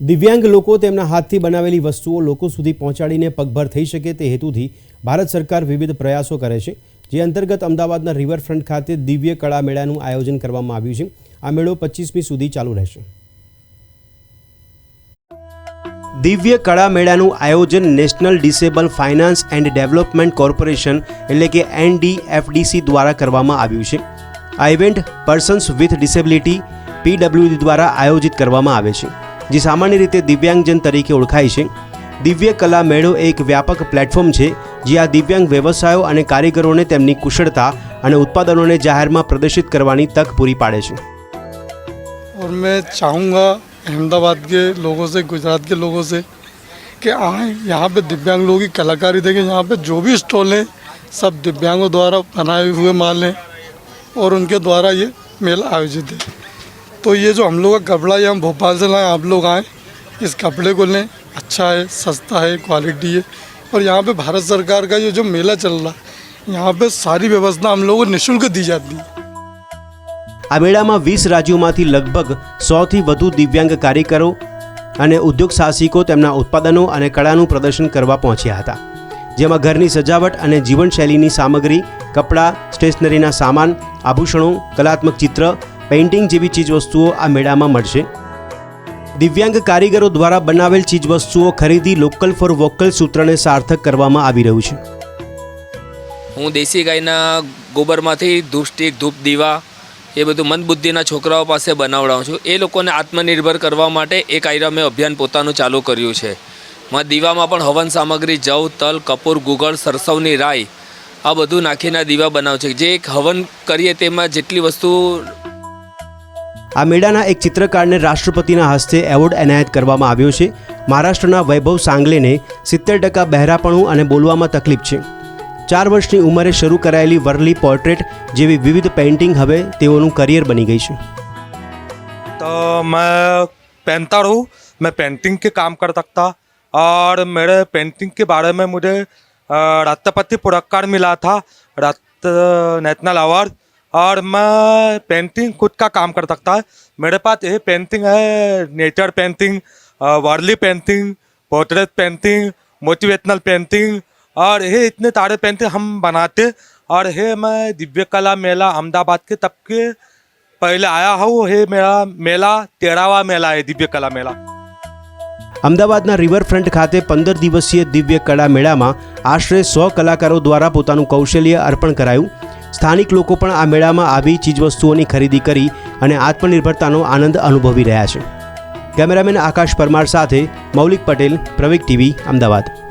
દિવ્યાંગ લોકો તેમના હાથથી બનાવેલી વસ્તુઓ લોકો સુધી પહોંચાડીને પગભર થઈ શકે તે હેતુથી ભારત સરકાર વિવિધ પ્રયાસો કરે છે, જે અંતર્ગત અમદાવાદના રિવરફ્રન્ટ ખાતે દિવ્ય કળા મેળાનું આયોજન કરવામાં આવ્યું છે. આ મેળો પચીસમી સુધી ચાલુ રહેશે. દિવ્ય કળા મેળાનું આયોજન national disable finance and development corporation એટલે કે એનડીએફડીસી દ્વારા કરવામાં આવ્યું છે. આ event persons with disability PWD દ્વારા આયોજિત કરવામાં આવે છે. જે સામાન્ય રીતે દિવ્યાંગજન તરીકે ઓળખાય છે દિવ્ય કલા મેળો એક વ્યાપક પ્લેટફોર્મ છે જે આ દિવ્યાંગ વ્યવસાયો અને કારીગરોને તેમની કુશળતા અને ઉત્પાદનોને જાહેરમાં પ્રદર્શિત કરવાની તક પૂરી પાડે છે और मैं चाहूँगा अहमदाबाद के लोगों से गुजरात के लोगों से कि आए यहाँ पे दिव्यांग लोगों की कलाकारी देखें यहाँ पे जो भी स्टॉल हैं सब दिव्यांगों द्वारा बनाए हुए माल हैं और उनके द्वारा ये मेला आयोजित है तो ये जो हम लोग का कपड़ा यहाँ भोपाल से लाए आप लोग आए इस कपड़े को लें अच्छा है सस्ता है क्वालिटी है और यहाँ पे भारत सरकार का ये जो मेला चल रहा है यहाँ पे सारी व्यवस्था हम लोगों को निःशुल्क दी जाती है આ મેળામાં વીસ રાજ્યોમાંથી લગભગ સોથી વધુ દિવ્યાંગ કારીગરો અને ઉદ્યોગ સાહસિકો તેમના ઉત્પાદનો અને કળાનું પ્રદર્શન કરવા પહોંચ્યા હતા જેમાં ઘરની સજાવટ અને જીવનશૈલીની સામગ્રી કપડાં સ્ટેશનરીના સામાન આભૂષણો કલાત્મક ચિત્ર પેઇન્ટિંગ જેવી ચીજવસ્તુઓ આ મેળામાં મળશે. દિવ્યાંગ કારીગરો દ્વારા બનાવેલ ચીજવસ્તુઓ ખરીદી લોકલ ફોર વોકલ સૂત્રને સાર્થક કરવામાં આવી રહ્યું છે. હું દેશી ગાયના ગોબરમાંથી ધૂપસ્ટિક, ધૂપ દીવા, એ બધું મંદબુદ્ધિના છોકરાઓ પાસે બનાવડાવું છું. એ લોકોને આત્મનિર્ભર કરવા માટે એક આયરા મેં અભિયાન પોતાનું ચાલુ કર્યું છે. માં દીવામાં પણ હવન સામગ્રી, જવ, તલ, કપૂર, ગુગળ, સરસવની રાઈ આ બધું નાખીને દીવા બનાવું છે. જે એક હવન કરીએ તેમાં જેટલી વસ્તુ આ મેળાના એક ચિત્રકારને રાષ્ટ્રપતિના હસ્તે એવોર્ડ એનાયત કરવામાં આવ્યો છે મહારાષ્ટ્રના વૈભવ સાંગલેને સિત્તેર ટકા બહેરાપણું અને બોલવામાં તકલીફ છે ચાર વર્ષની ઉંમરે શરૂ કરાયેલી વર્લી પોર્ટ્રેટ જેવી વિવિધ પેઇન્ટિંગ હવે તેઓનું કરિયર બની ગઈ છે तो मैं पेंटर हूँ मैं पेंटिंग के काम कर सकता और मेरे पेंटिंग के बारे में मुझे अ, राष्ट्रपति पुरस्कार मिला था राष्ट्र नेशनल अवार्ड और मैं पेंटिंग खुद का काम कर सकता है मेरे पास यही पेंटिंग है nature painting Warli painting portrait painting motivational painting और ये इतने सारे पेंटिंग हम बनाते और ये मैं दिव्य कला मेला अहमदाबाद के तब के पहले आया हूँ ये मेरा मेला तेरहवा मेला है दिव्य कला मेला અમદાવાદના રિવરફ્રન્ટ ખાતે પંદર દિવસીય દિવ્ય કળા મેળામાં આશરે સો કલાકારો દ્વારા પોતાનું કૌશલ્ય અર્પણ કરાયું સ્થાનિક લોકો પણ આ મેળામાં આવી ચીજવસ્તુઓની ખરીદી કરી અને આત્મનિર્ભરતાનો આનંદ અનુભવી રહ્યા છે. કેમેરામેન આકાશ પરમાર સાથે મૌલિક પટેલ, પ્રવિક ટીવી, અમદાવાદ.